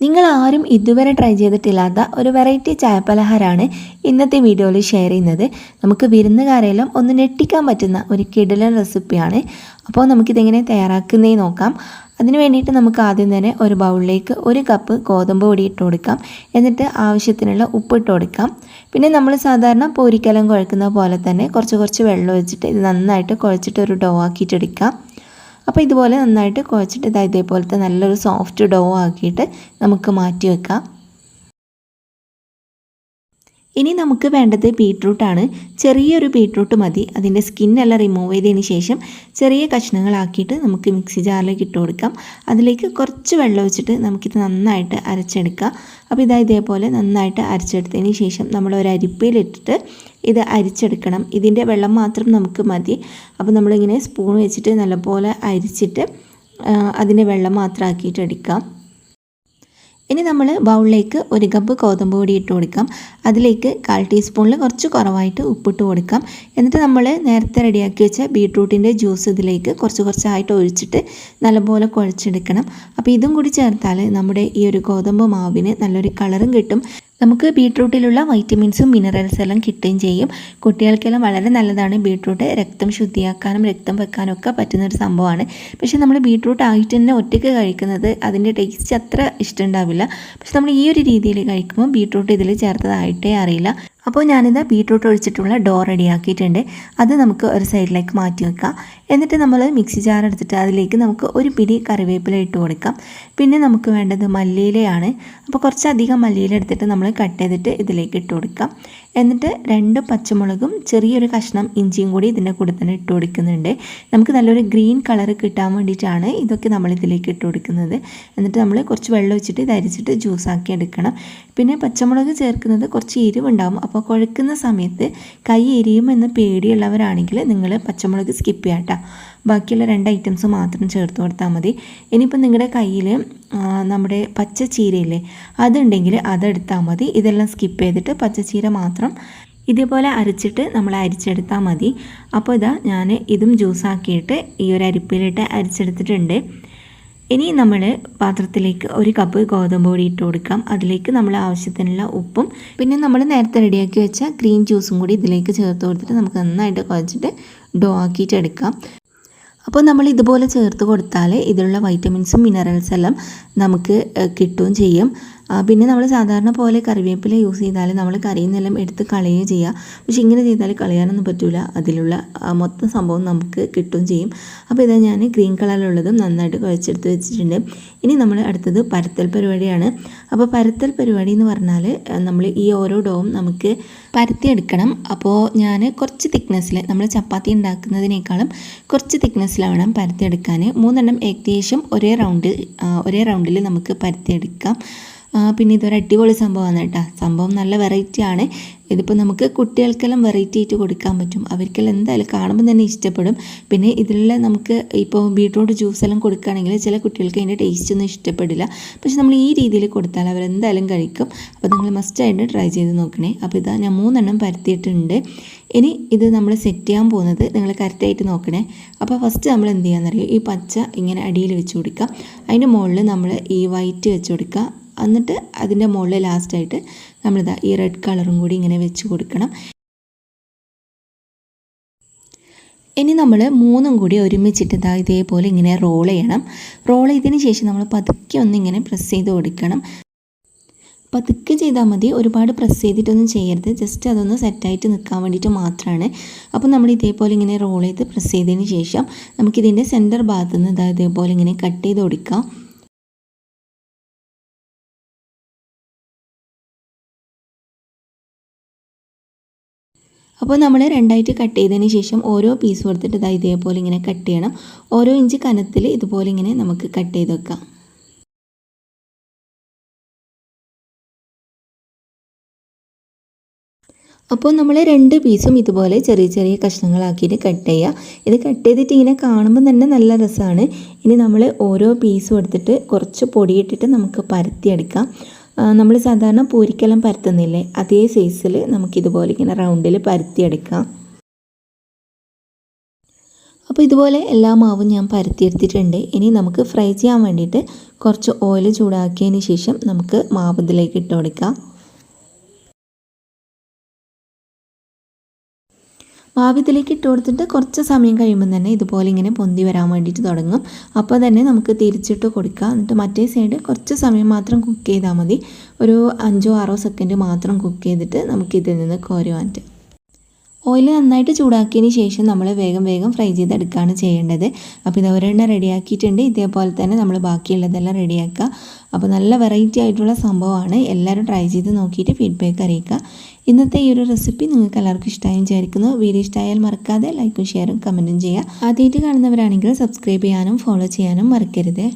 നിങ്ങൾ ആരും ഇതുവരെ ട്രൈ ചെയ്തിട്ടില്ലാത്ത ഒരു വെറൈറ്റി ചായ ചായപ്പലഹാരമാണ് ഇന്നത്തെ വീഡിയോയിൽ ഷെയർ ചെയ്യുന്നത്. നമുക്ക് വിരുന്നുകാരെല്ലാം ഒന്ന് ഞെട്ടിക്കാൻ പറ്റുന്ന ഒരു കിടലൻ റെസിപ്പിയാണ് അപ്പോൾ നമുക്കിതെങ്ങനെ തയ്യാറാക്കുന്നേ നോക്കാം. അതിന് വേണ്ടിയിട്ട് നമുക്ക് ആദ്യം തന്നെ ഒരു ബൗളിലേക്ക് ഒരു കപ്പ് ഗോതമ്പ് പൊടി ഇട്ട് കൊടുക്കാം. എന്നിട്ട് ആവശ്യത്തിനുള്ള ഉപ്പ് ഇട്ട് കൊടുക്കാം. പിന്നെ നമ്മൾ സാധാരണ പൂരിക്കലം കുഴക്കുന്ന പോലെ തന്നെ കുറച്ച് കുറച്ച് വെള്ളം ഒഴിച്ചിട്ട് ഇത് നന്നായിട്ട് കുഴച്ചിട്ട് ഒരു ഡോ ആക്കിയിട്ടെടുക്കാം. അപ്പോൾ ഇതുപോലെ നന്നായിട്ട് കുഴച്ചിട്ട് ഇതാ ഇതേപോലത്തെ നല്ലൊരു സോഫ്റ്റ് ഡോ ആക്കിയിട്ട് നമുക്ക് മാറ്റി വെക്കാം. ഇനി നമുക്ക് വേണ്ടത് ബീട്രൂട്ടാണ് ചെറിയൊരു ബീട്രൂട്ട് മതി. അതിന്റെ സ്കിന്നെല്ലാം റിമൂവ് ചെയ്തതിന് ശേഷം ചെറിയ കഷ്ണങ്ങളാക്കിയിട്ട് നമുക്ക് മിക്സി ജാറിലേക്ക് ഇട്ട് കൊടുക്കാം. അതിലേക്ക് കുറച്ച് വെള്ളം വെച്ചിട്ട് നമുക്കിത് നന്നായിട്ട് അരച്ചെടുക്കാം. അപ്പോൾ ഇതാ ഇതേപോലെ നന്നായിട്ട് അരച്ചെടുത്തതിന് ശേഷം നമ്മൾ ഒരു അരിപ്പയിലിട്ടിട്ട് ഇത് അരിച്ചെടുക്കണം. ഇതിന്റെ വെള്ളം മാത്രം നമുക്ക് മതി. അപ്പോൾ നമ്മളിങ്ങനെ സ്പൂൺ വെച്ചിട്ട് നല്ലപോലെ അരിച്ചിട്ട് അതിന്റെ വെള്ളം മാത്രം ആക്കിയിട്ട് എടുക്കാം. ഇനി നമ്മൾ ബൗളിലേക്ക് ഒരു കപ്പ് ഗോതമ്പ് പൊടി ഇട്ട് കൊടുക്കാം. അതിലേക്ക് കാൽ ടീസ്പൂണിൽ കുറച്ച് കുറവായിട്ട് ഉപ്പിട്ട് കൊടുക്കാം. എന്നിട്ട് നമ്മൾ നേരത്തെ റെഡിയാക്കി വെച്ച ബീട്രൂട്ടിന്റെ ജ്യൂസ് ഇതിലേക്ക് കുറച്ച് കുറച്ചായിട്ട് ഒഴിച്ചിട്ട് നല്ലപോലെ കുഴച്ചെടുക്കണം. അപ്പോൾ ഇതും കൂടി ചേർത്താൽ നമ്മുടെ ഈ ഒരു ഗോതമ്പ് മാവിന് നല്ലൊരു കളറും കിട്ടും. നമുക്ക് ബീട്രൂട്ടിലുള്ള വൈറ്റമിൻസും മിനറൽസ് എല്ലാം കിട്ടുകയും ചെയ്യും. കുട്ടികൾക്കെല്ലാം വളരെ നല്ലതാണ് ബീട്രൂട്ട് രക്തം ശുദ്ധിയാക്കാനും രക്തം വെക്കാനും ഒക്കെ പറ്റുന്ന ഒരു സംഭവമാണ്. പക്ഷേ നമ്മൾ ബീട്രൂട്ട് ആയിട്ട് തന്നെ ഒറ്റയ്ക്ക് കഴിക്കുന്നത് അതിന്റെ ടേസ്റ്റ് അത്ര ഇഷ്ടമുണ്ടാവില്ല. പക്ഷെ നമ്മൾ ഈ ഒരു രീതിയിൽ കഴിക്കുമ്പോൾ ബീട്രൂട്ട് ഇതിൽ ചേർത്തതായിട്ടേ അറിയില്ല. അപ്പോൾ ഞാനിത് ബീട്രൂട്ട് ഒഴിച്ചിട്ടുള്ള ഡോ റെഡിയാക്കിയിട്ടുണ്ട്. അത് നമുക്ക് ഒരു സൈഡിലേക്ക് മാറ്റി വെക്കാം. എന്നിട്ട് നമ്മൾ മിക്സി ജാർ എടുത്തിട്ട് അതിലേക്ക് നമുക്ക് ഒരു പിടി കറിവേപ്പില ഇട്ട് കൊടുക്കാം. പിന്നെ നമുക്ക് വേണ്ടത് മല്ലിയിലയാണ്. അപ്പോൾ കുറച്ചധികം മല്ലിയില എടുത്തിട്ട് നമ്മൾ കട്ട് ചെയ്തിട്ട് ഇതിലേക്ക് ഇട്ട് കൊടുക്കാം. എന്നിട്ട് രണ്ട് പച്ചമുളകും ചെറിയൊരു കഷ്ണം ഇഞ്ചിയും കൂടി ഇതിന്റെ കൂടെ തന്നെ ഇട്ട് കൊടുക്കുന്നുണ്ട്. നമുക്ക് നല്ലൊരു ഗ്രീൻ കളർ കിട്ടാൻ വേണ്ടിയിട്ടാണ് ഇതൊക്കെ നമ്മൾ ഇതിലേക്ക് ഇട്ട് കൊടുക്കുന്നത്. എന്നിട്ട് നമ്മൾ കുറച്ച് വെള്ളം വെച്ചിട്ട് ഇത് അരിച്ചിട്ട് ജ്യൂസാക്കി എടുക്കണം. പിന്നെ പച്ചമുളക് ചേർക്കുന്നത് കുറച്ച് എരിവുണ്ടാകും അപ്പോൾ കുഴക്കുന്ന സമയത്ത് കൈ എരിയുമെന്ന് പേടിയുള്ളവരാണെങ്കിൽ നിങ്ങൾ പച്ചമുളക് സ്കിപ്പ് ചെയ്യാം കേട്ടോ ബാക്കിയുള്ള രണ്ട് ഐറ്റംസ് മാത്രം ചേർത്ത് കൊടുത്താൽ മതി. ഇനിയിപ്പോൾ നിങ്ങളുടെ കയ്യിൽ നമ്മുടെ പച്ച ചീരയില്ലേ അതുണ്ടെങ്കിൽ അതെടുത്താൽ മതി. ഇതെല്ലാം സ്കിപ്പ് ചെയ്തിട്ട് പച്ചച്ചീര മാത്രം ഇതേപോലെ അരച്ചിട്ട് നമ്മൾ അരിച്ചെടുത്താൽ മതി. അപ്പോൾ ഇതാ ഞാൻ ഇതും ജ്യൂസാക്കിയിട്ട് ഈ ഒരു അരിപ്പിലിട്ട് അരിച്ചെടുത്തിട്ടുണ്ട്. ഇനി നമ്മൾ പാത്രത്തിലേക്ക് ഒരു കപ്പ് ഗോതമ്പ് പൊടി ഇട്ട് കൊടുക്കാം. അതിലേക്ക് നമ്മൾ ആവശ്യത്തിനുള്ള ഉപ്പും പിന്നെ നമ്മൾ നേരത്തെ റെഡിയാക്കി വെച്ച ഗ്രീൻ ജ്യൂസും കൂടി ഇതിലേക്ക് ചേർത്ത് കൊടുത്തിട്ട് നമുക്ക് നന്നായിട്ട് കുഴച്ചിട്ട് ഡോ ആക്കിയിട്ട് എടുക്കാം. അപ്പോൾ നമ്മൾ ഇതുപോലെ ചേർത്ത് കൊടുത്താൽ ഇതിലുള്ള വൈറ്റമിൻസും മിനറൽസ് എല്ലാം നമുക്ക് കിട്ടുകയും ചെയ്യും. പിന്നെ നമ്മൾ സാധാരണ പോലെ കറിവേപ്പില യൂസ് ചെയ്താൽ നമ്മൾ കറിയിൽ നിന്നെല്ലാം എടുത്ത് കളയുകയും ചെയ്യുക പക്ഷേ ഇങ്ങനെ ചെയ്താൽ കളയാനൊന്നും പറ്റില്ല അതിലുള്ള മൊത്തം സംഭവം നമുക്ക് കിട്ടുകയും ചെയ്യും. അപ്പോൾ ഇതാ ഞാൻ ഗ്രീൻ കളറിലുള്ളതും നന്നായിട്ട് കുഴച്ചെടുത്ത് വെച്ചിട്ടുണ്ട്. ഇനി നമ്മൾ അടുത്തത് പരത്തൽ പരിപാടിയാണ്. അപ്പോൾ പരത്തൽ പരിപാടി എന്ന് പറഞ്ഞാൽ നമ്മൾ ഈ ഓരോ ഡോവും നമുക്ക് പരത്തിയെടുക്കണം. അപ്പോൾ ഞാൻ കുറച്ച് തിക്നെസ്സിൽ നമ്മൾ ചപ്പാത്തി ഉണ്ടാക്കുന്നതിനേക്കാളും കുറച്ച് തിക്നെസ്സിലാണ് പരത്തിയെടുക്കാൻ മൂന്നെണ്ണം ഏകദേശം ഒരേ റൗണ്ട് ഒരേ റൗണ്ടിൽ നമുക്ക് പരത്തിയെടുക്കാം. പിന്നെ ഇതൊരു അടിപൊളി സംഭവമാണ് കേട്ടോ. സംഭവം നല്ല വെറൈറ്റി ആണ്. ഇതിപ്പോൾ നമുക്ക് കുട്ടികൾക്കെല്ലാം വെറൈറ്റി ആയിട്ട് കൊടുക്കാൻ പറ്റും. അവർക്കെല്ലാം എന്തായാലും കാണുമ്പോൾ തന്നെ ഇഷ്ടപ്പെടും. പിന്നെ ഇതിലുള്ള നമുക്ക് ഇപ്പോൾ ബീട്രൂട്ട് ജ്യൂസ് എല്ലാം കൊടുക്കുകയാണെങ്കിൽ ചില കുട്ടികൾക്ക് അതിന്റെ ടേസ്റ്റ് ഒന്നും ഇഷ്ടപ്പെടില്ല. പക്ഷെ നമ്മൾ ഈ രീതിയിൽ കൊടുത്താൽ അവരെന്തായാലും കഴിക്കും. അപ്പോൾ നിങ്ങൾ മസ്റ്റായിട്ട് ട്രൈ ചെയ്ത് നോക്കണേ. അപ്പോൾ ഇതാ ഞാൻ മൂന്നെണ്ണം പരത്തിയിട്ടുണ്ട്. ഇനി ഇത് നമ്മൾ സെറ്റ് ചെയ്യാൻ പോകുന്നത് നിങ്ങൾ കറക്റ്റായിട്ട് നോക്കണേ. അപ്പോൾ ഫസ്റ്റ് നമ്മൾ എന്ത് ചെയ്യാമെന്നറിയോ ഈ പച്ച ഇങ്ങനെ അടിയിൽ വെച്ച് കൊടുക്കുക. അതിന്റെ മുകളിൽ നമ്മൾ ഈ വൈറ്റ് വെച്ച് കൊടുക്കുക. എന്നിട്ട് അതിന്റെ മുകളിൽ ലാസ്റ്റായിട്ട് നമ്മളിതാ ഈ റെഡ് കളറും കൂടി ഇങ്ങനെ വെച്ച് കൊടുക്കണം. ഇനി നമ്മൾ മൂന്നും കൂടി ഒരുമിച്ചിട്ട് ഇതാ ഇതേപോലെ ഇങ്ങനെ റോൾ ചെയ്യണം. റോൾ ചെയ്തതിന് ശേഷം നമ്മൾ പതുക്കെ ഒന്ന് ഇങ്ങനെ പ്രസ് ചെയ്ത് കൊടുക്കണം. പതുക്കെ ചെയ്താൽ മതി. ഒരുപാട് പ്രസ് ചെയ്തിട്ടൊന്നും ചെയ്യരുത്. ജസ്റ്റ് അതൊന്ന് സെറ്റായിട്ട് നിൽക്കാൻ വേണ്ടിയിട്ട് മാത്രമാണ് അപ്പോൾ നമ്മൾ ഇതേപോലെ ഇങ്ങനെ റോൾ ചെയ്ത് പ്രസ് ചെയ്തതിന് ശേഷം നമുക്കിതിന്റെ സെന്റർ ഭാഗത്തുനിന്ന് നിന്ന് ഇതാ ഇതേപോലെ ഇങ്ങനെ കട്ട് ചെയ്ത് കൊടുക്കാം. അപ്പോൾ നമ്മൾ രണ്ടായിട്ട് കട്ട് ചെയ്തതിന് ശേഷം ഓരോ പീസ് കൊടുത്തിട്ട് ഇതാ ഇതേപോലെ ഇങ്ങനെ കട്ട് ചെയ്യണം. ഓരോ ഇഞ്ച് കനത്തിൽ ഇതുപോലെ ഇങ്ങനെ നമുക്ക് കട്ട് ചെയ്ത് വെക്കാം. അപ്പോൾ നമ്മൾ രണ്ട് പീസും ഇതുപോലെ ചെറിയ ചെറിയ കഷ്ണങ്ങളാക്കിയിട്ട് കട്ട് ചെയ്യുക ഇത് കട്ട് ചെയ്തിട്ട് ഇങ്ങനെ കാണുമ്പോൾ തന്നെ നല്ല രസമാണ്. ഇനി നമ്മൾ ഓരോ പീസും എടുത്തിട്ട് കുറച്ച് പൊടിയിട്ടിട്ട് നമുക്ക് പരത്തിയെടുക്കാം. നമ്മൾ സാധാരണ പൂരിക്കെല്ലാം പരത്തുന്നില്ലേ? അതേ സൈസിൽ നമുക്കിതുപോലെ ഇങ്ങനെ റൗണ്ടിൽ പരത്തിയെടുക്കാം. അപ്പോൾ ഇതുപോലെ എല്ലാ മാവും ഞാൻ പരത്തിയെടുത്തിട്ടുണ്ട്. ഇനി നമുക്ക് ഫ്രൈ ചെയ്യാൻ വേണ്ടിയിട്ട് കുറച്ച് ഓയിൽ ചൂടാക്കിയതിന് ശേഷം നമുക്ക് മാവ് ഇതിലേക്ക് ഇട്ട് കൊടുക്കാം. മാവ് ഇതിലേക്ക് ഇട്ട് കൊടുത്തിട്ട് കുറച്ച് സമയം കഴിയുമ്പോൾ തന്നെ ഇതുപോലെ ഇങ്ങനെ പൊന്തി വരാൻ വേണ്ടിയിട്ട് തുടങ്ങും. അപ്പോൾ തന്നെ നമുക്ക് തിരിച്ചിട്ട് കൊടുക്കുക എന്നിട്ട് മറ്റേ സൈഡ് കുറച്ച് സമയം മാത്രം കുക്ക് ചെയ്താൽ മതി. ഒരു അഞ്ചോ ആറോ സെക്കൻഡ് മാത്രം കുക്ക് ചെയ്തിട്ട് നമുക്ക് ഇതിൽ നിന്ന് കോരി മാറ്റാം. ഓയിൽ നന്നായിട്ട് ചൂടാക്കിയതിന് ശേഷം നമ്മൾ വേഗം വേഗം ഫ്രൈ ചെയ്തെടുക്കുകയാണ് ചെയ്യേണ്ടത്. അപ്പോൾ ഇത് ഒരെണ്ണം റെഡിയാക്കിയിട്ടുണ്ട് ഇതേപോലെ തന്നെ നമ്മൾ ബാക്കിയുള്ളതെല്ലാം റെഡിയാക്കുക അപ്പോൾ നല്ല വെറൈറ്റി ആയിട്ടുള്ള സംഭവമാണ്. എല്ലാവരും ട്രൈ ചെയ്ത് നോക്കിയിട്ട് ഫീഡ്ബാക്ക് അറിയിക്കുക. ഇന്നത്തെ ഈ ഒരു റെസിപ്പി നിങ്ങൾക്ക് എല്ലാവർക്കും ഇഷ്ടമായി വിചാരിക്കുന്നു. വീഡിയോ ഇഷ്ടമായാൽ മറക്കാതെ ലൈക്കും ഷെയറും കമന്റും ചെയ്യുക. ആദ്യമായിട്ട് കാണുന്നവരാണെങ്കിൽ സബ്സ്ക്രൈബ് ചെയ്യാനും ഫോളോ ചെയ്യാനും മറക്കരുത്.